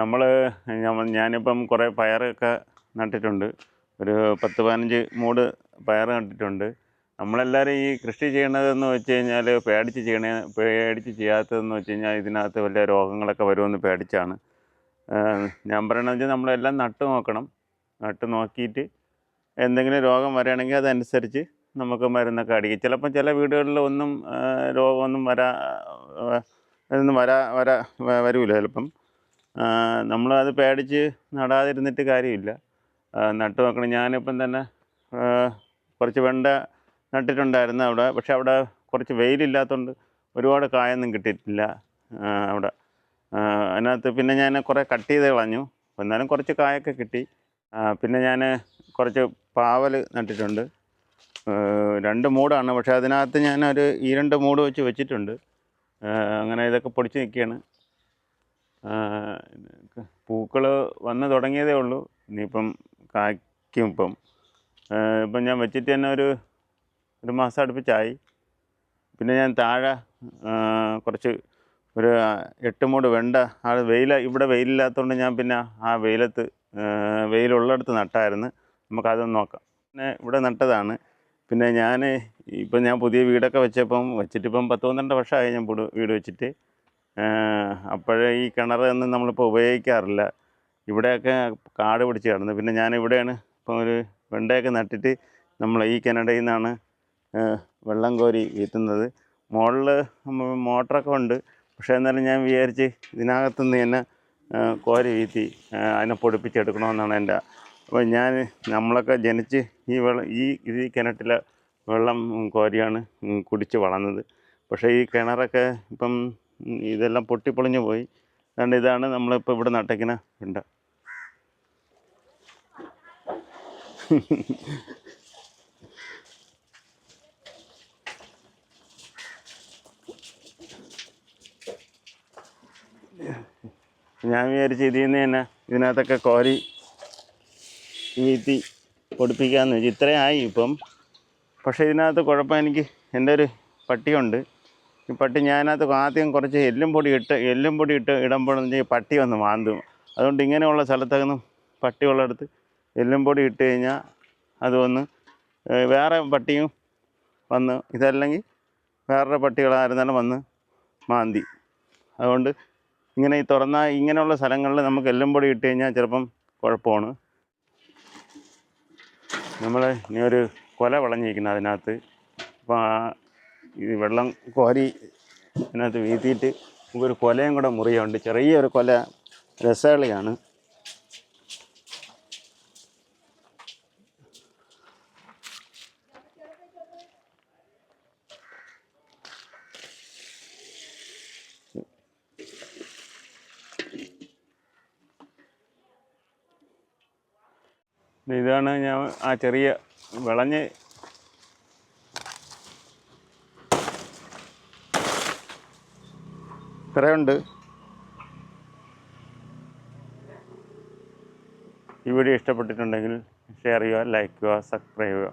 നമ്മൾ ഞാനിപ്പം കുറേ പയറൊക്കെ നട്ടിട്ടുണ്ട്. ഒരു പത്ത് പതിനഞ്ച് മൂട് പയർ നട്ടിട്ടുണ്ട്. നമ്മളെല്ലാവരും ഈ കൃഷി ചെയ്യണതെന്ന് വെച്ച് കഴിഞ്ഞാൽ പേടിച്ച് ചെയ്യണേ പേടിച്ച് ചെയ്യാത്തതെന്ന് വെച്ച് കഴിഞ്ഞാൽ ഇതിനകത്ത് വലിയ രോഗങ്ങളൊക്കെ വരുമെന്ന് പേടിച്ചാണ്. ഞാൻ പറയണത് വെച്ചാൽ നമ്മളെല്ലാം നട്ട് നോക്കണം. നട്ട് നോക്കിയിട്ട് എന്തെങ്കിലും രോഗം വരികയാണെങ്കിൽ അതനുസരിച്ച് നമുക്ക് മരുന്നൊക്കെ അടിക്കും. ചിലപ്പം ചില വീടുകളിൽ ഒന്നും രോഗമൊന്നും വരാ ഒന്നും വരാ വരാ വരൂല. ചിലപ്പം നമ്മളത് പേടിച്ച് നടാതിരുന്നിട്ട് കാര്യമില്ല. നട്ടു നോക്കണം. ഞാനിപ്പം തന്നെ കുറച്ച് വെണ്ട നട്ടിട്ടുണ്ടായിരുന്നു അവിടെ. പക്ഷെ അവിടെ കുറച്ച് വെയിലില്ലാത്തതുകൊണ്ട് ഒരുപാട് കായൊന്നും കിട്ടിയിട്ടില്ല അവിടെ. അതിനകത്ത് പിന്നെ ഞാൻ കുറേ കട്ട് ചെയ്ത് കളഞ്ഞു. എന്നാലും കുറച്ച് കായൊക്കെ കിട്ടി. പിന്നെ ഞാൻ കുറച്ച് പാവൽ നട്ടിട്ടുണ്ട്. രണ്ട് മൂടാണ്. പക്ഷേ അതിനകത്ത് ഞാനൊരു ഈ രണ്ട് മൂട് വെച്ച് വെച്ചിട്ടുണ്ട്. അങ്ങനെ ഇതൊക്കെ പൊടിച്ച് നിൽക്കുകയാണ്. പൂക്കൾ വന്ന് തുടങ്ങിയതേ ഉള്ളൂ. ഇനിയിപ്പം കായ്ക്കും ഇപ്പം. ഇപ്പം ഞാൻ വെച്ചിട്ട് തന്നെ ഒരു ഒരു മാസം അടുപ്പിച്ചായി. പിന്നെ ഞാൻ താഴെ കുറച്ച് ഒരു എട്ട് മൂട് വെണ്ട ആ വെയിൽ ഇവിടെ വെയിലില്ലാത്തതുകൊണ്ട് ഞാൻ പിന്നെ ആ വെയിലത്ത് വെയിലുള്ളിടത്ത് നട്ടായിരുന്നു. നമുക്കതൊന്ന് നോക്കാം. പിന്നെ ഇവിടെ നട്ടതാണ്. പിന്നെ ഞാൻ ഇപ്പം ഞാൻ പുതിയ വീടൊക്കെ വെച്ചപ്പം വെച്ചിട്ടിപ്പം പത്ത് പന്ത്രണ്ട് വർഷമായി ഞാൻ വീട് വെച്ചിട്ട്. അപ്പോഴേ ഈ കിണറൊന്നും നമ്മളിപ്പോൾ ഉപയോഗിക്കാറില്ല. ഇവിടെയൊക്കെ കാട് പിടിച്ച് കിടന്നു. പിന്നെ ഞാൻ ഇവിടെയാണ് ഇപ്പോൾ ഒരു വെണ്ടയൊക്കെ നട്ടിട്ട് നമ്മൾ ഈ കിണറയിൽ നിന്നാണ് വെള്ളം കോരി വീത്തുന്നത്. മുകളിൽ മോട്ടറൊക്കെ ഉണ്ട്. പക്ഷേ എന്നാലും ഞാൻ വിചാരിച്ച് ഇതിനകത്തുനിന്ന് തന്നെ കോരി വീത്തി അതിനെ പൊടിപ്പിച്ചെടുക്കണമെന്നാണ് എന്റെ അപ്പോൾ ഞാൻ നമ്മളൊക്കെ ജനിച്ച് ഈ വെള്ളം ഈ ഈ കിണറ്റിലെ വെള്ളം കോരിയാണ് കുടിച്ച് വളർന്നത്. പക്ഷേ ഈ കിണറൊക്കെ ഇപ്പം ഇതെല്ലാം പൊട്ടിപ്പൊളിഞ്ഞു പോയി. അതുകൊണ്ട് ഇതാണ് നമ്മളിപ്പോൾ ഇവിടെ നട്ടയ്ക്കുന്ന വെണ്ട. ഞാൻ വിചാരിച്ച് ഇതിൽ നിന്ന് തന്നെ ഇതിനകത്തൊക്കെ കോരി വീത്തി പൊടിപ്പിക്കാമെന്ന് വെച്ചു ഇത്രയും ആയി ഇപ്പം. പക്ഷേ ഇതിനകത്ത് കുഴപ്പം എനിക്ക് എന്റെ ഒരു പട്ടിയുണ്ട്. ഈ പട്ടി ഞാനകത്ത് ആദ്യം കുറച്ച് എല്ലും പൊടി ഇട്ട് എല്ലും പൊടി ഇട്ട് ഇടുമ്പോഴെന്ന് വെച്ചാൽ പട്ടി വന്ന് മാന്തും. അതുകൊണ്ട് ഇങ്ങനെയുള്ള സ്ഥലത്തൊന്നും പട്ടി ഉള്ളിടത്ത് എല്ലും പൊടി ഇട്ട് കഴിഞ്ഞാൽ അത് വന്ന് വേറെ പട്ടിയും വന്ന് ഇതല്ലെങ്കിൽ വേറൊരു പട്ടികളായിരുന്നാലും വന്ന് മാന്തി. അതുകൊണ്ട് ഇങ്ങനെ ഈ തുറന്ന ഇങ്ങനെയുള്ള സ്ഥലങ്ങളിൽ നമുക്ക് എല്ലും പൊടി ഇട്ട് കഴിഞ്ഞാൽ ചിലപ്പം കുഴപ്പമാണ്. നമ്മൾ ഇനി ഒരു കൊല വിളഞ്ഞിരിക്കുന്നത് അതിനകത്ത്. അപ്പോൾ ഈ വെള്ളം കോരി ഇതിനകത്ത് വീത്തിയിട്ട് ഒരു കൊലയും കൂടെ മുറിയുണ്ട്. ചെറിയൊരു കൊല രസകളിയാണ് ഇതാണ് ഞാൻ ആ ചെറിയ വിളഞ്ഞ് ഇത്രയുണ്ട്. ഈ വീഡിയോ ഇഷ്ടപ്പെട്ടിട്ടുണ്ടെങ്കിൽ ഷെയർ ചെയ്യുക ലൈക്ക് ചെയ്യുക സബ്സ്ക്രൈബ് ചെയ്യുക.